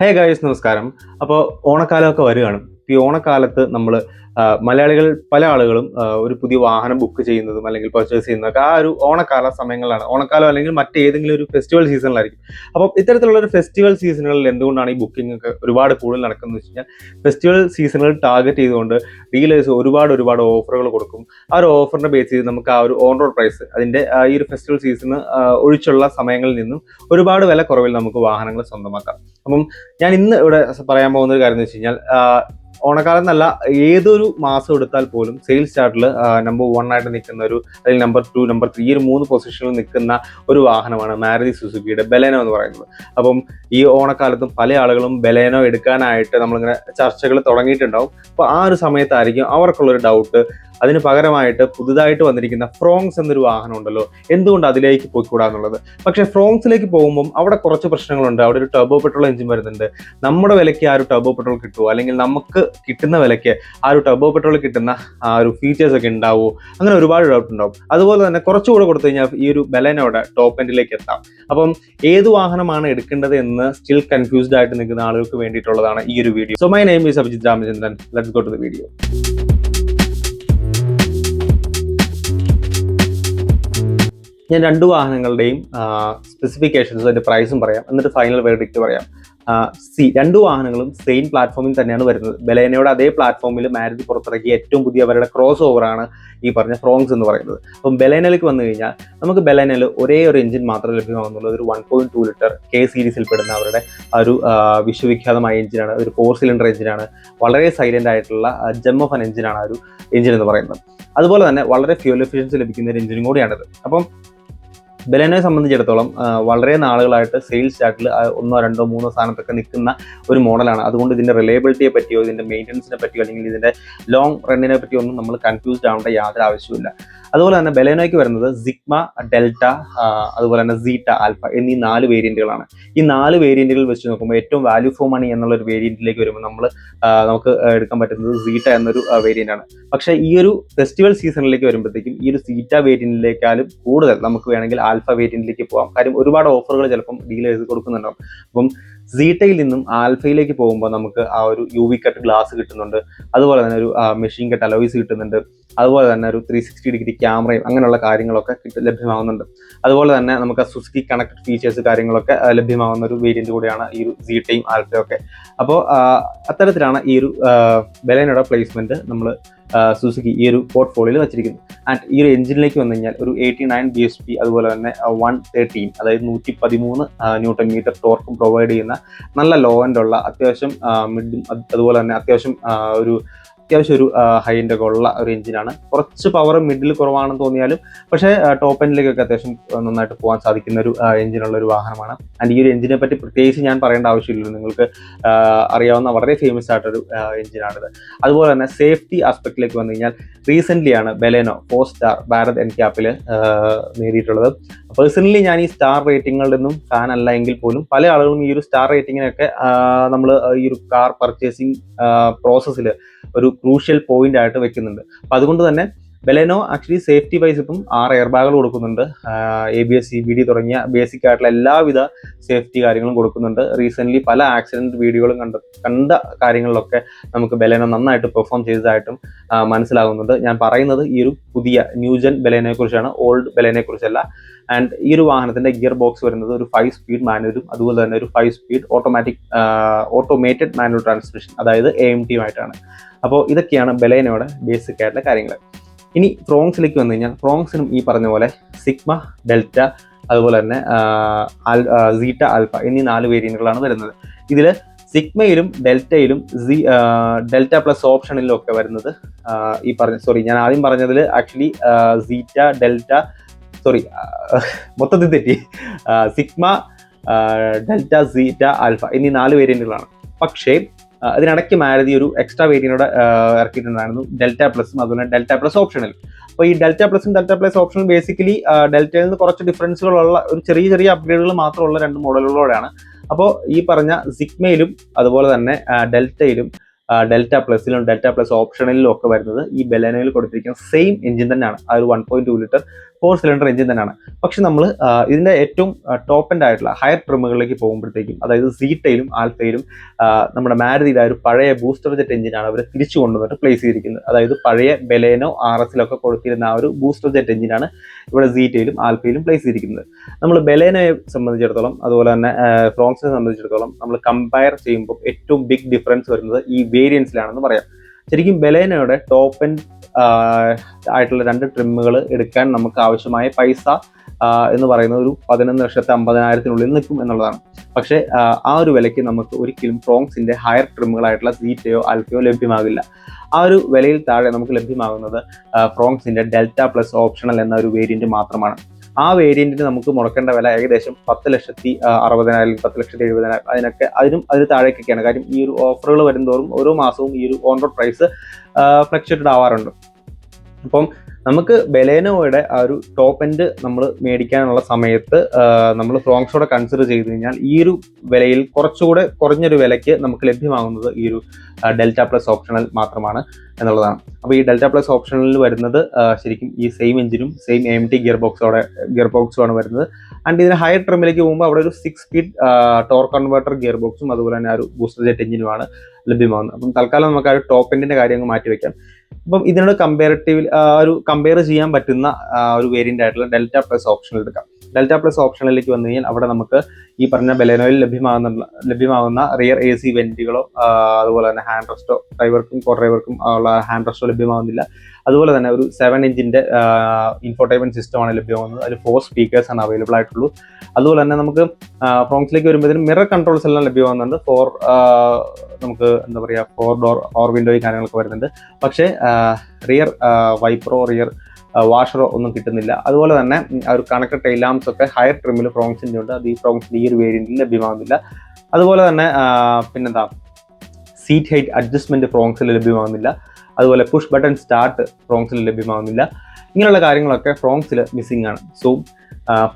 Hey guys നമസ്കാരം. അപ്പോൾ ഓണക്കാലമൊക്കെ വരികയാണ് ഈ ഓണക്കാലത്ത് നമ്മൾ മലയാളികൾ പല ആളുകളും ഒരു പുതിയ വാഹനം ബുക്ക് ചെയ്യുന്നതും അല്ലെങ്കിൽ പർച്ചേസ് ചെയ്യുന്നതൊക്കെ ആ ഒരു ഓണക്കാല സമയങ്ങളിലാണ്. ഓണക്കാലം അല്ലെങ്കിൽ മറ്റേതെങ്കിലും ഒരു ഫെസ്റ്റിവൽ സീസണിലായിരിക്കും അപ്പോൾ ഇത്തരത്തിലുള്ള ഒരു ഫെസ്റ്റിവൽ സീസണുകളിൽ എന്തുകൊണ്ടാണ് ഈ ബുക്കിംഗ് ഒക്കെ ഒരുപാട് കൂടുതൽ നടക്കുന്നത് വെച്ച് കഴിഞ്ഞാൽ ഫെസ്റ്റിവൽ സീസണുകൾ ടാർഗറ്റ് ചെയ്തുകൊണ്ട് ഡീലേഴ്സ് ഒരുപാട് ഒരുപാട് ഓഫറുകൾ കൊടുക്കും. ആ ഒരു ഓഫറിന്റെ ബേസ് ചെയ്ത് നമുക്ക് ആ ഒരു ഓൺ റോഡ് പ്രൈസ് അതിന്റെ ഈ ഒരു ഫെസ്റ്റിവൽ സീസൺ ഒഴിച്ചുള്ള സമയങ്ങളിൽ നിന്നും ഒരുപാട് വില കുറവിൽ നമുക്ക് വാഹനങ്ങൾ സ്വന്തമാക്കാം. അപ്പം ഞാൻ ഇന്ന് ഇവിടെ പറയാൻ പോകുന്ന ഒരു കാര്യം എന്ന് വെച്ച് കഴിഞ്ഞാൽ ഓണക്കാലം എന്നല്ല ഏതൊരു മാസം എടുത്താൽ പോലും സെയിൽസ് ചാർട്ടിൽ നമ്പർ വൺ ആയിട്ട് നിൽക്കുന്ന ഒരു അല്ലെങ്കിൽ നമ്പർ ടു നമ്പർ ത്രീ ഒരു മൂന്ന് പൊസിഷനിൽ നിൽക്കുന്ന ഒരു വാഹനമാണ് മാരുതി സുസുക്കിയുടെ ബലേനോ എന്ന് പറയുന്നത്. അപ്പം ഈ ഓണക്കാലത്തും പല ആളുകളും ബലേനോ എടുക്കാനായിട്ട് നമ്മളിങ്ങനെ ചർച്ചകൾ തുടങ്ങിയിട്ടുണ്ടാവും. അപ്പോൾ ആ ഒരു സമയത്തായിരിക്കും അവർക്കുള്ളൊരു ഡൗട്ട് അതിന് പകരമായിട്ട് പുതുതായിട്ട് വന്നിരിക്കുന്ന ഫ്രോങ്സ് എന്നൊരു വാഹനം ഉണ്ടല്ലോ എന്തുകൊണ്ട് അതിലേക്ക് പോയിക്കൂടാന്നുള്ളത് പക്ഷേ ഫ്രോങ്സിലേക്ക് പോകുമ്പം അവിടെ കുറച്ച് പ്രശ്നങ്ങളുണ്ട്. അവിടെ ഒരു ടർബോ പെട്രോൾ എഞ്ചിൻ വരുന്നുണ്ട്. നമ്മുടെ വിലയ്ക്ക് ആ ഒരു ടർബോ പെട്രോൾ കിട്ടുമോ അല്ലെങ്കിൽ നമുക്ക് കിട്ടുന്ന വിലയ്ക്ക് ആ ഒരു ടർബോ പെട്രോൾ കിട്ടുന്ന ആ ഒരു ഫീച്ചേഴ്സ് ഒക്കെ ഉണ്ടാവുമോ അങ്ങനെ ഒരുപാട് ഡൗട്ട് ഉണ്ടാവും. അതുപോലെ തന്നെ കുറച്ചുകൂടെ കൊടുത്തു കഴിഞ്ഞാൽ ഈ ഒരു ബലനോടെ ടോപ്പ് എൻഡിലേക്ക് എത്താം. അപ്പം ഏത് വാഹനമാണ് എടുക്കേണ്ടത് എന്ന് സ്റ്റിൽ കൺഫ്യൂസ്ഡ് ആയിട്ട് നിൽക്കുന്ന ആളുകൾക്ക് വേണ്ടിയിട്ടുള്ളതാണ് ഈ ഒരു video so my name is Abhijith Ramachandran let's go to the video ഞാൻ രണ്ട് വാഹനങ്ങളുടെയും സ്പെസിഫിക്കേഷൻസ് അതിന്റെ പ്രൈസും പറയാം. എന്നിട്ട് ഫൈനൽ വേർഡിക്റ്റ് പറയാം. സി രണ്ട് വാഹനങ്ങളും സെയിം പ്ലാറ്റ്ഫോമിൽ തന്നെയാണ് വരുന്നത്. ബലേനയുടെ അതേ പ്ലാറ്റ്ഫോമിൽ മാരുതി പുറത്തിറക്കിയ ഏറ്റവും പുതിയ അവരുടെ ക്രോസ് ഓവറാണ് ഈ പറഞ്ഞ ഫ്രോങ്സ് എന്ന് പറയുന്നത്. അപ്പം ബലേനയിലേക്ക് വന്നു കഴിഞ്ഞാൽ നമുക്ക് ബലേനയിൽ ഒരേ ഒരു എഞ്ചിൻ മാത്രമേ ലഭ്യമാകുന്നുള്ളൂ. ഒരു one point two litre K സീരീസിൽ പെടുന്ന അവരുടെ ഒരു വിശ്വവിഖ്യാതമായ എഞ്ചിനാണ് ഒരു ഫോർ സിലിണ്ടർ എഞ്ചിനാണ് വളരെ സൈലന്റ് ആയിട്ടുള്ള ജെം ഓഫ് എഞ്ചിനാണ് ആ ഒരു എഞ്ചിൻ എന്ന് പറയുന്നത്. അതുപോലെ തന്നെ വളരെ ഫ്യൂൽ എഫിഷ്യൻസി ലഭിക്കുന്ന ഒരു എഞ്ചിനും കൂടിയാണിത്. അപ്പം ബെലനയെ സംബന്ധിച്ചിടത്തോളം വളരെ നാളുകളായിട്ട് സെയിൽസ് ചാർട്ടിൽ ഒന്നോ രണ്ടോ മൂന്നോ സ്ഥാനത്തൊക്കെ നിൽക്കുന്ന ഒരു മോഡലാണ്. അതുകൊണ്ട് ഇതിന്റെ റിലയബിലിറ്റിയെ പറ്റിയോ ഇതിന്റെ മെയിന്റനൻസിനെ പറ്റിയോ അല്ലെങ്കിൽ ഇതിന്റെ ലോങ് റണ്ണിനെ പറ്റിയോ ഒന്നും നമ്മൾ കൺഫ്യൂസ്ഡ് ആവേണ്ട യാതൊരു ആവശ്യമില്ല അതുപോലെ തന്നെ ബെലേനോയ്ക്ക് വരുന്നത് സിഗ്മ ഡെൽറ്റ അതുപോലെ തന്നെ സീറ്റ ആൽഫ എന്നീ നാല് വേരിയന്റുകളാണ്. ഈ നാല് വേരിയന്റുകൾ വെച്ച് നോക്കുമ്പോൾ ഏറ്റവും വാല്യൂ ഫോർ മണി എന്നുള്ള ഒരു വേരിയന്റിലേക്ക് വരുമ്പോൾ നമ്മൾ നമുക്ക് എടുക്കാൻ പറ്റുന്നത് സീറ്റ എന്നൊരു വേരിയന്റ് ആണ് പക്ഷേ ഈ ഒരു ഫെസ്റ്റിവൽ സീസണിലേക്ക് വരുമ്പോഴത്തേക്കും ഈ ഒരു സീറ്റ വേരിയന്റിലേക്കാളും കൂടുതൽ നമുക്ക് വേണമെങ്കിൽ ആൽഫ വേരിയന്റിലേക്ക് പോകാം കാര്യം ഒരുപാട് ഓഫറുകൾ ചിലപ്പം ഡീലേഴ്സ് കൊടുക്കുന്നുണ്ടാവും. അപ്പം സീറ്റയിൽ നിന്നും ആൽഫയിലേക്ക് പോകുമ്പോൾ നമുക്ക് ആ ഒരു യു വി കട്ട് ഗ്ലാസ് കിട്ടുന്നുണ്ട്. അതുപോലെ തന്നെ ഒരു മെഷീൻ കട്ട് അലോയ്സ് കിട്ടുന്നുണ്ട്. അതുപോലെ തന്നെ ഒരു ത്രീ സിക്സ്റ്റി ഡിഗ്രി ക്യാമറയും അങ്ങനെയുള്ള കാര്യങ്ങളൊക്കെ കിട്ടി ലഭ്യമാവുന്നുണ്ട്. അതുപോലെ തന്നെ നമുക്ക് സുസുക്കി കണക്റ്റഡ് ഫീച്ചേഴ്സ് കാര്യങ്ങളൊക്കെ ലഭ്യമാകുന്ന ഒരു വേരിയന്റ് കൂടിയാണ് ഈ ഒരു സീറ്റയും ആൽഫയും ഒക്കെ. അപ്പോൾ അത്തരത്തിലാണ് ഈ ഒരു ബലേനയുടെ പ്ലേസ്മെന്റ് നമ്മൾ സുസുക്കി ഈ ഒരു പോർട്ട്ഫോളിയോയിൽ വെച്ചിരിക്കുന്നു. ആൻഡ് ഈ ഒരു എഞ്ചിനിലേക്ക് വന്നു കഴിഞ്ഞാൽ ഒരു eighty nine B S P അതുപോലെ തന്നെ വൺ തേർട്ടീൻ അതായത് നൂറ്റി പതിമൂന്ന് ന്യൂട്ടൺ മീറ്റർ ടോർക്കും പ്രൊവൈഡ് ചെയ്യുന്ന നല്ല ലോ എൻഡ് ഉള്ള അത്യാവശ്യം മിഡും അതുപോലെ തന്നെ അത്യാവശ്യം ഒരു അത്യാവശ്യം ഒരു ഹൈ എൻഡ് ഒക്കെ ഉള്ള ഒരു എഞ്ചിനാണ് കുറച്ച് പവർ മിഡിൽ കുറവാണെന്ന് തോന്നിയാലും പക്ഷേ ടോപ്പ് എൻഡിലേക്കൊക്കെ അത്യാവശ്യം നന്നായിട്ട് പോകാൻ സാധിക്കുന്ന ഒരു എഞ്ചിനുള്ള ഒരു വാഹനമാണ്. ആൻഡ് ഈ ഒരു എഞ്ചിനെ പറ്റി പ്രത്യേകിച്ച് ഞാൻ പറയേണ്ട ആവശ്യമില്ലല്ലോ നിങ്ങൾക്ക് അറിയാവുന്ന വളരെ ഫേമസ് ആയിട്ടൊരു എഞ്ചിനാണിത് അതുപോലെ തന്നെ സേഫ്റ്റി ആസ്പെക്റ്റിലേക്ക് വന്നു കഴിഞ്ഞാൽ റീസെന്റ്ലിയാണ് Baleno four star Bharat N ക്യാപ്പിൽ നേടിയിട്ടുള്ളത്. പേഴ്സണലി ഞാൻ ഈ സ്റ്റാർ റേറ്റിങ്ങുകളുടെ നിന്നും ഫാനല്ല എങ്കിൽ പോലും പല ആളുകളും ഈ ഒരു സ്റ്റാർ റേറ്റിങ്ങിനൊക്കെ നമ്മൾ ഈ ഒരു കാർ പർച്ചേസിങ് പ്രോസസ്സിൽ ഒരു ക്രൂഷ്യൽ പോയിന്റ് ആയിട്ട് വെക്കുന്നുണ്ട്. അപ്പൊ അതുകൊണ്ട് തന്നെ ബെലേനോ ആക്ച്വലി സേഫ്റ്റി വൈസ് ഇപ്പം ആറ് എയർ ബാഗുകൾ കൊടുക്കുന്നുണ്ട്. A B S C B D തുടങ്ങിയ ബേസിക് ആയിട്ടുള്ള എല്ലാവിധ സേഫ്റ്റി കാര്യങ്ങളും കൊടുക്കുന്നുണ്ട്. റീസെന്റ് പല ആക്സിഡന്റ് വീഡിയോകളും കണ്ട കണ്ട കാര്യങ്ങളിലൊക്കെ നമുക്ക് ബെലേനോ നന്നായിട്ട് പെർഫോം ചെയ്തതായിട്ടും മനസ്സിലാകുന്നുണ്ട്. ഞാൻ പറയുന്നത് ഈ ഒരു പുതിയ ന്യൂജൻ ബെലേനെ കുറിച്ചാണ് ഓൾഡ് ബെലേനെ കുറിച്ചല്ല. ആൻഡ് ഈ ഒരു വാഹനത്തിന്റെ ഗിയർ ബോക്സ് വരുന്നത് ഒരു ഫൈവ് സ്പീഡ് മാനുവലും അതുപോലെ തന്നെ ഒരു five speed automatic automated manual transmission അതായത് എ എം ടിയുമായിട്ടാണ് അപ്പോൾ ഇതൊക്കെയാണ് ബെലേനയുടെ ബേസിക് ആയിട്ടുള്ള കാര്യങ്ങൾ ഇനി ഫ്രോങ്സിലേക്ക് വന്നു കഴിഞ്ഞാൽ ഫ്രോങ്സിനും ഈ പറഞ്ഞ പോലെ സിഗ്മ ഡെൽറ്റ അതുപോലെ തന്നെ സീറ്റ ആൽഫ എന്നീ നാല് വേരിയന്റുകളാണ് വരുന്നത്. ഇതിൽ സിഗ്മയിലും ഡെൽറ്റയിലും സി ഡെൽറ്റ പ്ലസ് ഓപ്ഷനിലും ഒക്കെ വരുന്നത് ഈ പറഞ്ഞ സോറി ഞാൻ ആദ്യം പറഞ്ഞതിൽ ആക്ച്വലി സീറ്റ ഡെൽറ്റ സോറി മൊത്തത്തിൽ തെറ്റി. സിഗ്മ ഡെൽറ്റ സീറ്റ ആൽഫ എന്നീ നാല് വേരിയന്റുകളാണ്. പക്ഷേ ഇതിനിടയ്ക്ക് മാരുതി ഒരു എക്സ്ട്രാ വേരിയനോട് ഇറക്കിയിട്ടുണ്ടായിരുന്നു. ഡെൽറ്റ പ്ലസും അതുപോലെ ഡെൽറ്റ പ്ലസ് ഓപ്ഷനിൽ അപ്പോൾ ഈ ഡെൽറ്റ പ്ലസും ഡെൽറ്റ പ്ലസ് ഓപ്ഷനും ബേസിക്കലി ഡെൽറ്റയിൽ നിന്ന് കുറച്ച് ഡിഫറൻസുകളുള്ള ഒരു ചെറിയ ചെറിയ അപ്ഗ്രേഡുകൾ മാത്രമുള്ള രണ്ട് മോഡലുകളോടെയാണ് അപ്പോൾ ഈ പറഞ്ഞ സിഗ്മയിലും അതുപോലെ തന്നെ ഡെൽറ്റയിലും ഡെൽറ്റ പ്ലസിലും ഡെൽറ്റ പ്ലസ് ഓപ്ഷനിലും ഒക്കെ വരുന്നത് ഈ ബെലനയിൽ കൊടുത്തിരിക്കുന്ന സെയിം എഞ്ചിൻ തന്നെയാണ്. ആ ഒരു one point two litre four cylinder engine തന്നെയാണ്. പക്ഷെ നമ്മൾ ഇതിന്റെ ഏറ്റവും ടോപ്പ് എൻഡ് ആയിട്ടുള്ള ഹയർ ട്രിമുകളിലേക്ക് പോകുമ്പോഴത്തേക്കും അതായത് സീറ്റയിലും ആൽഫയിലും നമ്മുടെ മാരുതിയുടെ ഒരു പഴയ ബൂസ്റ്റർ ജെറ്റ് എഞ്ചിനാണ് അവർ തിരിച്ചു കൊണ്ടുവന്നിട്ട് പ്ലേസ് ചെയ്തിരിക്കുന്നത്. അതായത് പഴയ ബെലേനോ ആർ എസിലൊക്കെ കൊടുത്തിരുന്ന ആ ഒരു ബൂസ്റ്റർ ജെറ്റ് എഞ്ചിനാണ് ഇവിടെ സീറ്റയിലും ആൽഫയിലും പ്ലേസ് ചെയ്തിരിക്കുന്നത്. നമ്മൾ ബെലേനയെ സംബന്ധിച്ചിടത്തോളം അതുപോലെ തന്നെ ഫ്രോങ്സിനെ സംബന്ധിച്ചിടത്തോളം നമ്മൾ കമ്പയർ ചെയ്യുമ്പോൾ ഏറ്റവും ബിഗ് ഡിഫറൻസ് വരുന്നത് ഈ വേരിയൻസിലാണെന്ന് പറയാം. ശരിക്കും ബലേനയുടെ ടോപ്പ് ആൻഡ് ആയിട്ടുള്ള രണ്ട് ട്രിമ്മുകൾ എടുക്കാൻ നമുക്ക് ആവശ്യമായ പൈസ എന്ന് പറയുന്നത് ഒരു പതിനൊന്ന് ലക്ഷത്തി അമ്പതിനായിരത്തിനുള്ളിൽ നിൽക്കും എന്നുള്ളതാണ്. പക്ഷേ ആ, ഒരു വിലയ്ക്ക് നമുക്ക് ഒരിക്കലും ഫ്രോങ്സിന്റെ ഹയർ ട്രിമ്മുകളായിട്ടുള്ള സീറ്റയോ അൽഫയോ ലഭ്യമാകില്ല. ആ ഒരു വിലയിൽ താഴെ നമുക്ക് ലഭ്യമാകുന്നത് ഫ്രോങ്സിന്റെ ഡെൽറ്റ പ്ലസ് ഓപ്ഷണൽ എന്ന ഒരു വേരിയന്റ് മാത്രമാണ്. ആ വേരിയന്റിന് നമുക്ക് മുടക്കേണ്ട വില ഏകദേശം പത്ത് ലക്ഷത്തി അറുപതിനായിരം പത്ത് ലക്ഷത്തി എഴുപതിനായിരം അതിനൊക്കെ അതിനും അതിന് താഴേക്കൊക്കെയാണ്. കാര്യം ഈ ഒരു ഓഫറുകൾ വരുന്നതോറും ഓരോ മാസവും ഈ ഒരു ഓൺ റോഡ് പ്രൈസ് ഫ്ലക്ച്വേറ്റഡ് ആവാറുണ്ട്. അപ്പം നമുക്ക് ബെലേനോയുടെ ആ ഒരു ടോപ്പ് എൻഡ് നമ്മൾ മേടിക്കാനുള്ള സമയത്ത് നമ്മൾ ഫ്രോങ്സോടെ കൺസിഡർ ചെയ്ത് കഴിഞ്ഞാൽ ഈ ഒരു വിലയിൽ കുറച്ചുകൂടെ കുറഞ്ഞൊരു വിലയ്ക്ക് നമുക്ക് ലഭ്യമാകുന്നത് ഈ ഒരു ഡെൽറ്റ പ്ലസ് ഓപ്ഷണൽ മാത്രമാണ് എന്നുള്ളതാണ്. അപ്പോൾ ഈ ഡെൽറ്റ പ്ലസ് ഓപ്ഷണലിൽ വരുന്നത് ശരിക്കും ഈ സെയിം എഞ്ചിനും സെയിം എം ടി ഗിയർ ബോക്സോടെ ഗിയർ ബോക്സുമാണ് വരുന്നത്. ആൻഡ് ഇതിന് ഹയർ ട്രിമ്മിലേക്ക് പോകുമ്പോൾ അവിടെ ഒരു six speed torque converter gear ബോക്സും അതുപോലെ തന്നെ ആ ഒരു ബൂസ്റ്റർ ജെറ്റ് എഞ്ചിനുമാണ് ലഭ്യമാകുന്നത് അപ്പം തൽക്കാലം നമുക്ക് ആ ഒരു ടോപ്പ് എൻഡിന്റെ കാര്യം അങ്ങ് മാറ്റി വെക്കാം. അപ്പം ഇതിനോട് കമ്പാരിറ്റീവ് ഒരു കമ്പയർ ചെയ്യാൻ പറ്റുന്ന ഒരു വേരിയന്റ് ആയിട്ടുള്ള ഡെൽറ്റ പ്ലസ് ഓപ്ഷനിൽ എടുക്കാം. ഡെൽറ്റ പ്ലസ് ഓപ്ഷനിലേക്ക് വന്നു കഴിഞ്ഞാൽ അവിടെ നമുക്ക് ഈ പറഞ്ഞ ബെലേനോയിൽ ലഭ്യമാകുന്ന ലഭ്യമാകുന്ന റിയർ എ സി വെന്റുകളോ അതുപോലെ തന്നെ ഹാൻഡ് റെസ്റ്റോ ഡ്രൈവർക്കും കോ ഡ്രൈവർക്കും ഉള്ള ഹാൻഡ് റെസ്റ്റോ ലഭ്യമാകുന്നില്ല. അതുപോലെ തന്നെ ഒരു സെവൻ ഇഞ്ചിന്റെ ഇൻഫോർട്ടൈൻമെന്റ് സിസ്റ്റമാണ് ലഭ്യമാകുന്നത്. അതിൽ ഫോർ സ്പീക്കേഴ്സ് ആണ് അവൈലബിൾ ആയിട്ടുള്ളൂ. അതുപോലെ തന്നെ നമുക്ക് ഫ്രോങ്സിലേക്ക് വരുമ്പോഴത്തേനും മിറർ കൺട്രോൾസ് എല്ലാം ലഭ്യമാകുന്നുണ്ട്. ഫോർ നമുക്ക് എന്താ പറയുക ഫോർ ഡോർ ഓർ വിൻഡോയും കാര്യങ്ങളൊക്കെ വരുന്നുണ്ട്. പക്ഷേ റിയർ വൈപ്രോ റിയർ വാഷറോ ഒന്നും കിട്ടുന്നില്ല. അതുപോലെ തന്നെ ഒരു കണക്ട് ടൈലാംസ് ഒക്കെ ഹയർ ട്രിമ്മിൽ ഫ്രോങ്സിന്റെ ഉണ്ട്. അത് ഈ ഫ്രോങ്സിന്റെ ഈ ഒരു വേരിയന്റിൽ ലഭ്യമാകുന്നില്ല അതുപോലെ തന്നെ പിന്നെന്താ? സീറ്റ് ഹൈറ്റ് അഡ്ജസ്റ്റ്മെന്റ് ഫ്രോങ്സിൽ ലഭ്യമാകുന്നില്ല അതുപോലെ പുഷ് ബട്ടൺ സ്റ്റാർട്ട് ഫ്രോങ്സിൽ ലഭ്യമാകുന്നില്ല ഇങ്ങനെയുള്ള കാര്യങ്ങളൊക്കെ ഫ്രോങ്സിൽ മിസ്സിംഗ് ആണ്. സോ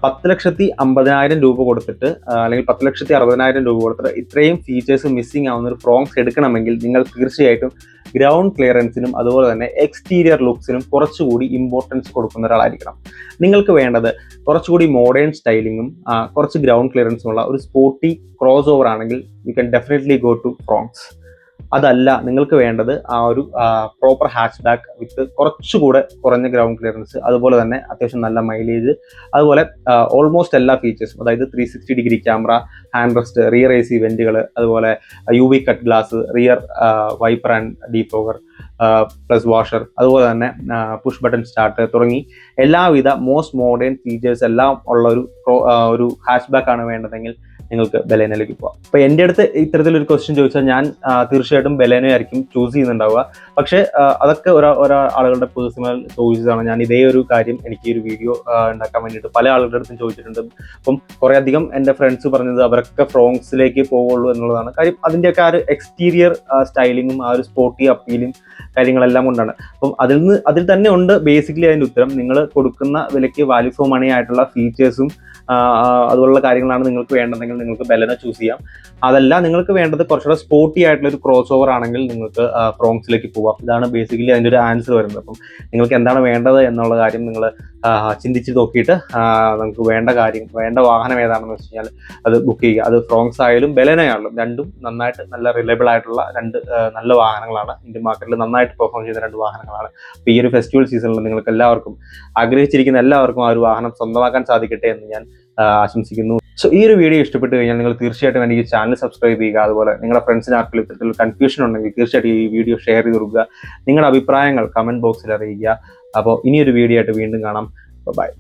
പത്ത് ലക്ഷത്തി അമ്പതിനായിരം രൂപ കൊടുത്തിട്ട് അല്ലെങ്കിൽ പത്ത് ലക്ഷത്തി അറുപതിനായിരം രൂപ കൊടുത്തിട്ട് ഇത്രയും ഫീച്ചേഴ്സ് മിസ്സിംഗ് ആവുന്ന ഒരു ഫ്രോങ്സ് എടുക്കണമെങ്കിൽ നിങ്ങൾ തീർച്ചയായിട്ടും ഗ്രൗണ്ട് ക്ലിയറൻസിനും അതുപോലെ തന്നെ എക്സ്റ്റീരിയർ ലുക്സിനും കുറച്ചുകൂടി ഇമ്പോർട്ടൻസ് കൊടുക്കുന്ന ഒരാളായിരിക്കണം. നിങ്ങൾക്ക് വേണ്ടത് കുറച്ചുകൂടി മോഡേൺ സ്റ്റൈലിങ്ങും കുറച്ച് ഗ്രൗണ്ട് ക്ലിയറൻസും ഉള്ള ഒരു സ്പോർട്ടി ക്രോസ് ഓവർ ആണെങ്കിൽ you can definitely go to Fronx അതല്ല നിങ്ങൾക്ക് വേണ്ടത് ആ ഒരു പ്രോപ്പർ ഹാച്ച് ബാക്ക് വിത്ത് കുറച്ചുകൂടെ കുറഞ്ഞ ഗ്രൗണ്ട് ക്ലിയറൻസ് അതുപോലെ തന്നെ അത്യാവശ്യം നല്ല മൈലേജ് അതുപോലെ ഓൾമോസ്റ്റ് എല്ലാ ഫീച്ചേഴ്സും അതായത് three sixty degree camera hand rest rear A C വെന്റുകൾ അതുപോലെ U V cut glass rear wiper and defogger plus washer അതുപോലെ തന്നെ പുഷ് ബട്ടൺ സ്റ്റാർട്ട് തുടങ്ങി. എല്ലാവിധ മോസ്റ്റ് മോഡേൺ ഫീച്ചേഴ്സ് എല്ലാം ഉള്ള ഒരു ഒരു ഹാച്ച് ബാക്ക് ആണ് വേണ്ടതെങ്കിൽ നിങ്ങൾക്ക് ബലേനയിലേക്ക് പോവാം. അപ്പൊ എന്റെ അടുത്ത് ഇത്തരത്തിലൊരു ക്വസ്റ്റ്യൻ ചോദിച്ചാൽ ഞാൻ തീർച്ചയായിട്ടും ബലേനോ ആയിരിക്കും ചൂസ് ചെയ്യുന്നുണ്ടാവുക. പക്ഷേ അതൊക്കെ ഒരാ ഒരാ ആളുകളുടെ പേഴ്സണൽ ആണ്. ഞാൻ ഇതേ ഒരു കാര്യം എനിക്ക് ഒരു വീഡിയോ ഉണ്ടാക്കാൻ വേണ്ടിയിട്ട് പല ആളുകളുടെ അടുത്തും ചോദിച്ചിട്ടുണ്ട്. അപ്പം കുറേ അധികം എന്റെ ഫ്രണ്ട്സ് പറഞ്ഞത് അവരൊക്കെ ഫ്രോങ്സിലേക്ക് പോവുള്ളൂ എന്നുള്ളതാണ്. കാര്യം അതിന്റെയൊക്കെ ആ ഒരു എക്സ്റ്റീരിയർ സ്റ്റൈലിങ്ങും ആ ഒരു സ്പോർട്ടി അപ്പീലും കാര്യങ്ങളെല്ലാം കൊണ്ടാണ്. അപ്പം അതിൽ നിന്ന് അതിൽ തന്നെ ഉണ്ട് ബേസിക്കലി അതിന്റെ ഉത്തരം. നിങ്ങൾ കൊടുക്കുന്ന വിലയ്ക്ക് വാല്യൂ ഫോർ മണി ആയിട്ടുള്ള ഫീച്ചേഴ്സും അതുപോലുള്ള കാര്യങ്ങളാണ് നിങ്ങൾക്ക് വേണ്ടതെങ്കിൽ നിങ്ങൾക്ക് ബെലന ചൂസ് ചെയ്യാം. അതല്ല നിങ്ങൾക്ക് വേണ്ടത് കുറച്ചുകൂടെ സ്പോർട്ടി ആയിട്ടുള്ള ഒരു ക്രോസ് ഓവർ ആണെങ്കിൽ നിങ്ങൾക്ക് ഫ്രോങ്സിലേക്ക് പോവാം. ഇതാണ് ബേസിക്കലി അതിന്റെ ഒരു ആൻസർ വരുന്നത്. അപ്പം നിങ്ങൾക്ക് എന്താണ് വേണ്ടത് എന്നുള്ള കാര്യം നിങ്ങൾ ചിന്തിച്ച് നോക്കിയിട്ട് നമുക്ക് വേണ്ട കാര്യം വേണ്ട വാഹനം ഏതാണെന്ന് വെച്ച് കഴിഞ്ഞാൽ അത് ബുക്ക് ചെയ്യുക. അത് ഫ്രോങ്സ് ആയാലും ബെലനയാണെങ്കിലും രണ്ടും നന്നായിട്ട് നല്ല റിലയബിൾ ആയിട്ടുള്ള രണ്ട് നല്ല വാഹനങ്ങളാണ്. ഇന്ത്യൻ മാർക്കറ്റിൽ നന്നായിട്ട് പെർഫോം ചെയ്യുന്ന രണ്ട് വാഹനങ്ങളാണ്. അപ്പോൾ ഈ ഒരു ഫെസ്റ്റിവൽ സീസണിൽ നിങ്ങൾക്ക് എല്ലാവർക്കും ആഗ്രഹിച്ചിരിക്കുന്ന എല്ലാവർക്കും ആ ഒരു വാഹനം സ്വന്തമാക്കാൻ സാധിക്കട്ടെ എന്ന് ഞാൻ ആശംസിക്കുന്നു. സോ ഈ ഒരു വീഡിയോ ഇഷ്ടപ്പെട്ട് കഴിഞ്ഞാൽ നിങ്ങൾ തീർച്ചയായിട്ടും എനിക്ക് ചാനൽ സബ്സ്ക്രൈബ് ചെയ്യുക. അതുപോലെ നിങ്ങളുടെ ഫ്രണ്ട്സിന് ആർക്കെങ്കിലും ഇത്തരത്തിൽ കൺഫ്യൂഷൻ ഉണ്ടെങ്കിൽ തീർച്ചയായിട്ടും ഈ വീഡിയോ ഷെയർ ചെയ്ത് കൊടുക്കുക. നിങ്ങളുടെ അഭിപ്രായങ്ങൾ കമന്റ് ബോക്സിൽ അറിയിക്കുക. അപ്പോൾ ഇനിയൊരു വീഡിയോ ആയിട്ട് വീണ്ടും കാണാം. ബൈ